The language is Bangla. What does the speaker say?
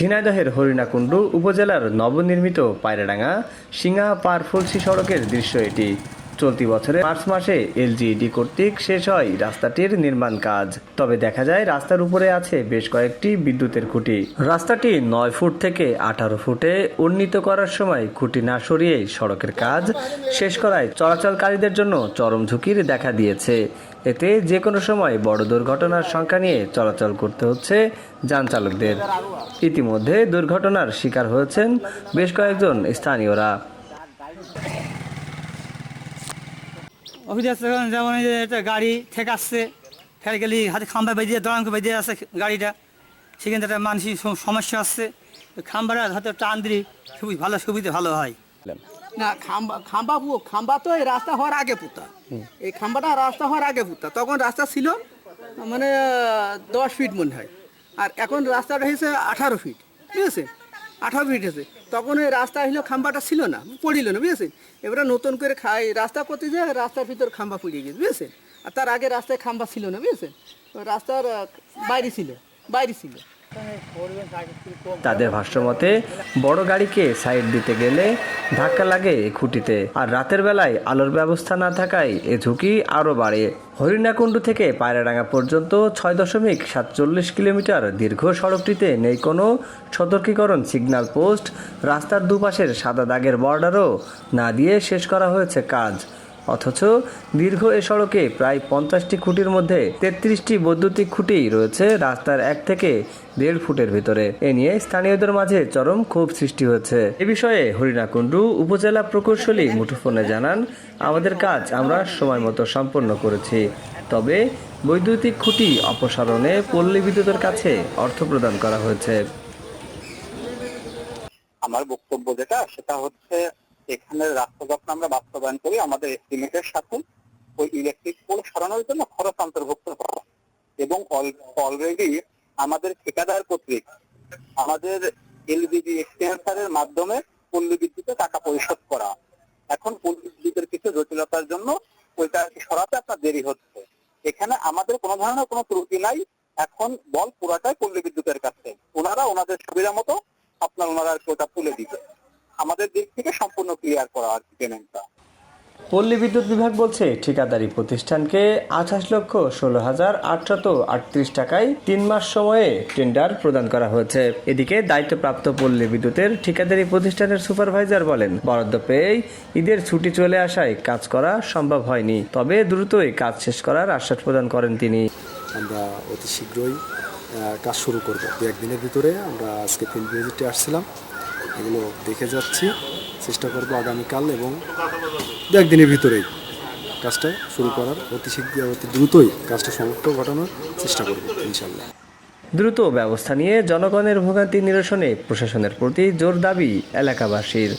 ঝিনাইদহের হরিণাকুণ্ডু উপজেলার নবনির্মিত পায়রাডাঙ্গা সিঙ্গা পার ফুলসি সড়কের দৃশ্য এটি। চলতি বছরে মার্চ মাসে এলজিইডি কর্তৃক শেষ হয় রাস্তাটির নির্মাণ কাজ। তবে দেখা যায়, রাস্তার উপরে আছে বেশ কয়েকটি বিদ্যুতের খুঁটি। রাস্তাটি নয় ফুট থেকে আঠারো ফুটে উন্নীত করার সময় খুঁটি না সরিয়ে সড়কের কাজ শেষ করায় চলাচলকারীদের জন্য চরম ঝুঁকির দেখা দিয়েছে। এতে যে কোনো সময় বড় দুর্ঘটনার সংখ্যা নিয়ে চলাচল করতে হচ্ছে যান চালকদের। ইতিমধ্যে দুর্ঘটনার শিকার হয়েছেন বেশ কয়েকজন স্থানীয়রা। যেমন একটা গাড়ি থেকে আসছে, ফের গেলি হাতে খাম্বা বেজিয়ে দড়ান করে বেজিয়ে আসছে গাড়িটা। সেখান একটা মানসিক সমস্যা আসছে। ওই খাম্বাটা হয়তো টান দিলে ভালো সুবিধা ভালো হয়। না খাম্বা খাম্বা খাম্বা তো এই রাস্তা হওয়ার আগে পুতা। এই খাম্বাটা রাস্তা হওয়ার আগে পুতা। তখন রাস্তা ছিল মানে দশ ফিট মনে হয়। আর এখন রাস্তাটা হয়েছে আঠারো ফিট বুঝেছে আঠারো ফিট হয়েছে। তখন ওই রাস্তা হইল খাম্বাটা ছিল না পড়িল না বুঝেছেন? এবারে নতুন করে খাই রাস্তা করতে যে রাস্তার ভিতর খাম্বা পড়িয়ে গেছে বুঝেছেন? আর তার আগে রাস্তায় খাম্বা ছিল না বুঝেছেন? ওই রাস্তার বাইরে ছিল বাইরে ছিল। তাদের ভাষ্যমতে, বড় গাড়িকে সাইড দিতে গেলে ধাক্কা লাগে খুঁটিতে, আর রাতের বেলায় আলোর ব্যবস্থা না থাকায় এ ঝুঁকি আরও বাড়ে। হরিণাকুণ্ডু থেকে পায়রাডাঙ্গা পর্যন্ত ছয় দশমিক সাতচল্লিশ কিলোমিটার দীর্ঘ সড়কটিতে নেই কোনো সতর্কীকরণ সিগন্যাল পোস্ট। রাস্তার দুপাশের সাদা দাগের বর্ডারও না দিয়ে শেষ করা হয়েছে কাজ। অথচ দীর্ঘ এ সড়কে প্রায় পঞ্চাশটি খুঁটির মধ্যে তেত্রিশটি বৈদ্যুতিক খুঁটি রয়েছে রাস্তার এক থেকে দেড় ফুটের ভিতরে। এ নিয়ে স্থানীয়দের মাঝে চরম ক্ষোভ সৃষ্টি হয়েছে এ বিষয়ে হরিণাকুণ্ডু উপজেলা প্রকৌশলী মুঠোফোনে জানান, আমাদের কাজ আমরা সময় মতো সম্পন্ন করেছি। তবে বৈদ্যুতিক খুঁটি অপসারণে পল্লী বিদ্যুতের কাছে অর্থ প্রদান করা হয়েছে। আমার বক্তব্য যেটা, সেটা হচ্ছে এখানে রাস্তা যখন আমরা বাস্তবায়ন করি, আমাদের এস্টিমেটের সাথে ওই ইলেকট্রিক পোল সরানোর জন্য খরচ অন্তর্ভুক্ত করা। এবং অলরেডি আমাদের ঠিকাদার কর্তৃক আমাদের এলবিজি এক্সটেন্সারের মাধ্যমে পল্লী বিদ্যুতে টাকা পরিশোধ করা। এখন পল্লী বিদ্যুতের কিছু জটিলতার জন্য ওইটা সরাতে আপনার দেরি হচ্ছে। এখানে আমাদের কোনো ধরনের কোনো ত্রুটি নাই। এখন বল পুরাটাই পল্লী বিদ্যুতের কাছে। ওনারা ওনাদের সুবিধা মতো আপনার ওনারা ওটা তুলে দিবে। আমাদের দিক থেকে সম্পূর্ণ ক্লিয়ার করা আর কি পেমেন্টটা পল্লী বিদ্যুৎ বিভাগ বলছে ঠিকাদারি প্রতিষ্ঠানকে আঠাশ লক্ষ ষোলো হাজার আটশত আটত্রিশ টাকায় তিন মাস সময়ে টেন্ডার প্রদান করা হয়েছে। এদিকে দায়িত্বপ্রাপ্ত পল্লী বিদ্যুতের ঠিকাদারি প্রতিষ্ঠানের সুপারভাইজার বলেন বরাদ্দ পেয়েই ঈদের ছুটি চলে আসায় কাজ করা সম্ভব হয়নি তবে দ্রুতই কাজ শেষ করার আশ্বাস প্রদান করেন তিনি। আমরা অতি শীঘ্রই কাজ শুরু করব। দু একদিনের ভিতরে আমরা আজকে ফিল্ড ভিজিটে আসছিলাম। এগুলো দেখে যাচ্ছি। চেষ্টা করব আগামীকাল এবং দু একদিনের ভিতরেই কাজটা শুরু করার। অতি শীঘ্র, অতি দ্রুতই কাজটা সমাপ্ত ঘটানোর চেষ্টা করব ইনশাল্লাহ দ্রুত ব্যবস্থা নিয়ে জনগণের ভোগান্তি নিরসনে প্রশাসনের প্রতি জোর দাবি এলাকাবাসীর।